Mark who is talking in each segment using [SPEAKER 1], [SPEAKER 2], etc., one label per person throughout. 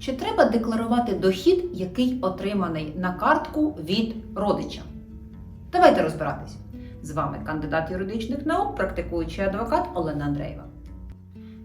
[SPEAKER 1] Чи треба декларувати дохід, який отриманий на картку від родича? Давайте розбиратись. З вами кандидат юридичних наук, практикуючий адвокат Олена Андреєва.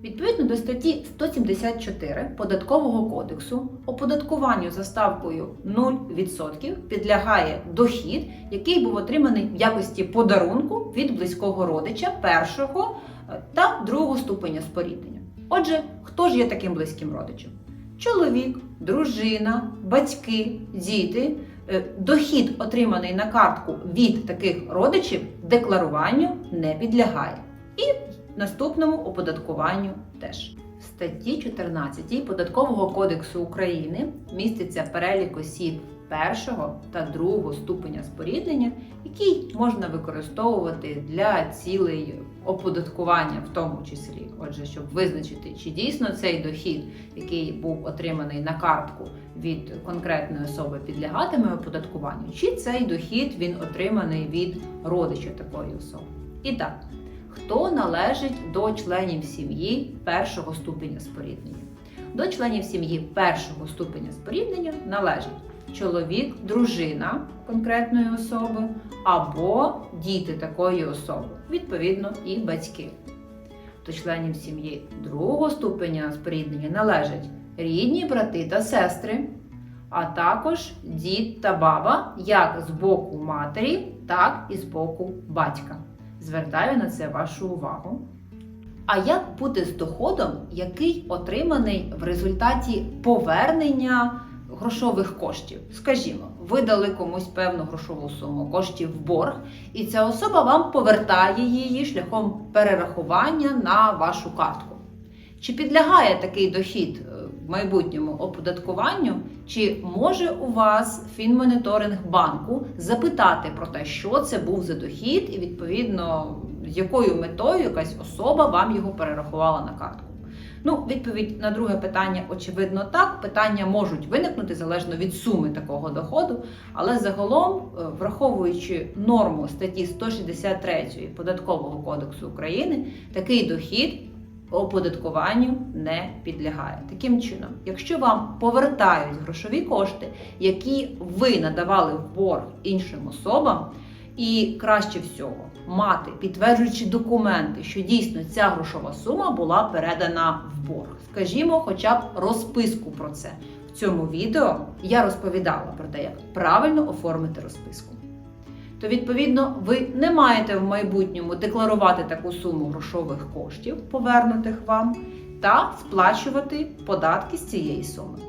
[SPEAKER 1] Відповідно до статті 174 Податкового кодексу, оподаткуванню за ставкою 0% підлягає дохід, який був отриманий в якості подарунку від близького родича першого е, та другого ступеня споріднення. Отже, хто ж є таким близьким родичем? Чоловік, дружина, батьки, діти. Е, Дохід, отриманий на картку від таких родичів, декларуванню не підлягає. І наступному оподаткуванню теж. В статті 14 Податкового кодексу України міститься перелік осіб першого та другого ступеня споріднення, який можна використовувати для цілей оподаткування, в тому числі, отже, щоб визначити, чи дійсно цей дохід, який був отриманий на картку від конкретної особи, підлягатиме оподаткуванню, чи цей дохід він отриманий від родича такої особи. І так, хто належить до членів сім'ї першого ступеня споріднення? До членів сім'ї першого ступеня споріднення належить чоловік, дружина конкретної особи або діти такої особи, відповідно, і батьки. До членів сім'ї другого ступеня споріднення належать рідні брати та сестри, а також дід та баба як з боку матері, так і з боку батька. Звертаю на це вашу увагу. А як бути з доходом, який отриманий в результаті повернення грошових коштів? Скажімо, ви дали комусь певну грошову суму коштів в борг, і ця особа вам повертає її шляхом перерахування на вашу картку. Чи підлягає такий дохід е, в майбутньому оподаткуванню? Чи може у вас фінмоніторинг банку запитати про те, що це був за дохід, і відповідно з якою метою якась особа вам його перерахувала на картку? Ну, відповідь на друге питання, очевидно, так. Питання можуть виникнути залежно від суми такого доходу, але загалом, е, враховуючи норму статті 163 Податкового кодексу України, такий дохід оподаткуванню не підлягає. Таким чином, якщо вам повертають грошові кошти, які ви надавали в борг іншим особам, і краще всього мати підтверджуючі документи, що дійсно ця грошова сума була передана в борг. Скажімо, хоча б розписку про це. В цьому відео я розповідала про те, як правильно оформити розписку. То, відповідно, ви не маєте в майбутньому декларувати таку суму грошових коштів, повернутих вам, та сплачувати податки з цієї суми.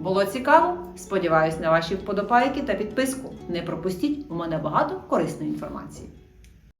[SPEAKER 1] Було цікаво? Сподіваюсь на ваші вподобайки та підписку. Не пропустіть, у мене багато корисної інформації.